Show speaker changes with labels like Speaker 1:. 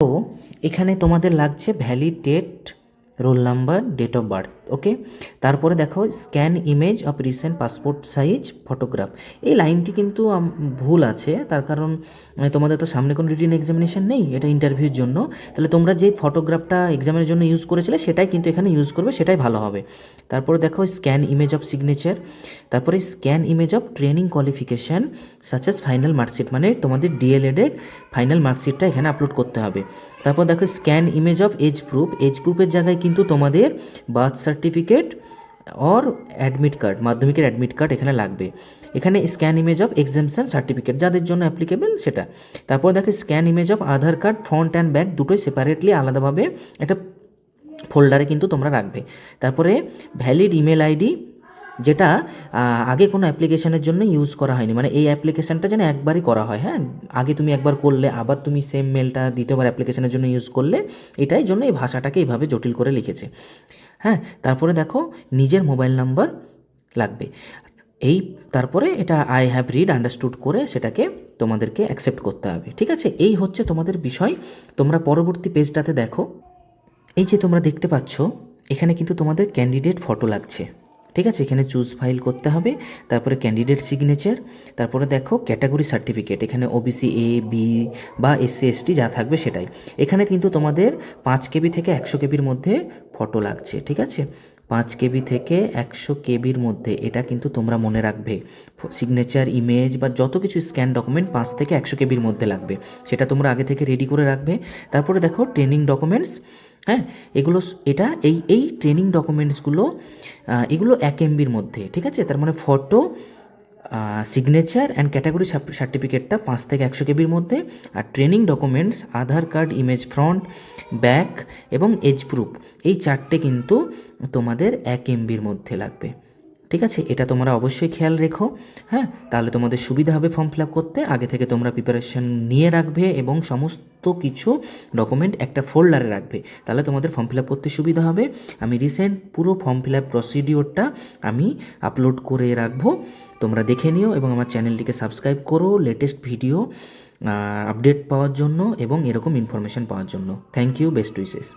Speaker 1: তো এখানে তোমাদের লাগছে valid date roll number date of birth okay তারপরে দেখো scan image of recent passport size photograph এই লাইনটি কিন্তু ভুল আছে। তার কারণ তোমাদের তো সামনে কোনো রিটিন এক্সামিনেশান নেই, এটা ইন্টারভিউর জন্য। তাহলে তোমরা যে ফটোগ্রাফটা এক্সামের জন্য ইউজ করেছিলে, সেটাই কিন্তু এখানে ইউজ করবে, সেটাই ভালো হবে। তারপরে দেখো স্ক্যান ইমেজ অফ সিগনেচার তারপরে scan image of training qualification such as final marksheet মানে তোমাদের ডিএলএডের ফাইনাল মার্কশিটটা এখানে আপলোড করতে হবে। তারপর দেখো scan image of age proof age প্রুফের জায়গায় কিন্তু তোমাদের বার্থ অর অ্যাডমিট কার্ড মাধ্যমিকের অ্যাডমিট কার্ড এখানে লাগবে। এখানে scan image of exemption certificate যাদের জন্য অ্যাপ্লিকেবল সেটা। তারপর দেখে scan image of Aadhaar card front and back দুটোই সেপারেটলি আলাদাভাবে একটা ফোল্ডারে কিন্তু তোমরা রাখবে। তারপরে ভ্যালিড ইমেল আইডি যেটা আগে কোনো অ্যাপ্লিকেশনের জন্য ইউজ করা হয়নি। মানে এই অ্যাপ্লিকেশনটা যেন একবারই করা হয় হ্যাঁ? আগে তুমি একবার করলে, আবার তুমি সেম মেলটা দ্বিতীয়বার অ্যাপ্লিকেশনের জন্য ইউজ করলে, এটাই জন্য এই ভাষাটাকে এইভাবে জটিল করে লিখেছে। হ্যাঁ? তারপরে দেখো, নিজের মোবাইল নাম্বার লাগবে। এই, তারপরে এটা আই হ্যাভ রিড আন্ডারস্টুড করে সেটাকে তোমাদেরকে অ্যাকসেপ্ট করতে হবে, ঠিক আছে? এই হচ্ছে তোমাদের বিষয়। তোমরা পরবর্তী পেজটাতে দেখো। এই যে তোমরা দেখতে পাচ্ছ, এখানে কিন্তু তোমাদের ক্যান্ডিডেট ফটো লাগছে। ঠিক আছে? এখানে চুজ ফাইল করতে হবে, তারপরে ক্যান্ডিডেট সিগনেচার তারপরে দেখো ক্যাটাগরি সার্টিফিকেট এখানে ওবিসি এ বি বা এসসি এসটি যা থাকবে সেটাই। এখানে কিন্তু তোমাদের পাঁচ কেবি থেকে একশো কেবির মধ্যে ফটো লাগছে, ঠিক আছে? পাঁচ কেবি থেকে একশো কেবির মধ্যে। এটা কিন্তু তোমরা মনে রাখবে। সিগনেচার ইমেজ বা যত কিছু স্ক্যান ডকুমেন্ট পাঁচ থেকে একশো কেবির মধ্যে লাগবে। সেটা তোমরা আগে থেকে রেডি করে রাখবে। তারপরে দেখো ট্রেনিং ডকুমেন্টস হ্যাঁ? এগুলো এটা এই এই ট্রেনিং ডকুমেন্টসগুলো এগুলো এক এমবির মধ্যে, ঠিক আছে? তার মানে ফটো সিগনেচার অ্যান্ড ক্যাটাগরি সার্টিফিকেটটা পাঁচ থেকে একশো কেবির মধ্যে আর training documents Aadhaar card image front back এবং এজ প্রুফ এই চারটে কিন্তু তোমাদের এক এমবির মধ্যে লাগবে। ঠিক আছে? এটা তোমরা অবশ্যই খেয়াল রেখো হ্যাঁ? তাহলে তোমাদের সুবিধা হবে ফর্ম ফিল আপ করতে। আগে থেকে তোমরা প্রিপারেশন নিয়ে রাখবে এবং সমস্ত কিছু ডকুমেন্ট একটা ফোল্ডারে রাখবে। তাহলে তোমাদের ফর্ম ফিল আপ করতে সুবিধা হবে। আমি রিসেন্ট পুরো ফর্ম ফিল আপ প্রসিডিওরটা আমি আপলোড করে রাখব। তোমরা দেখে নিও এবং আমার চ্যানেলটিকে সাবস্ক্রাইব করো লেটেস্ট ভিডিও আপডেট পাওয়ার জন্য এবং এরকম ইনফরমেশন পাওয়ার জন্য। Thank you best wishes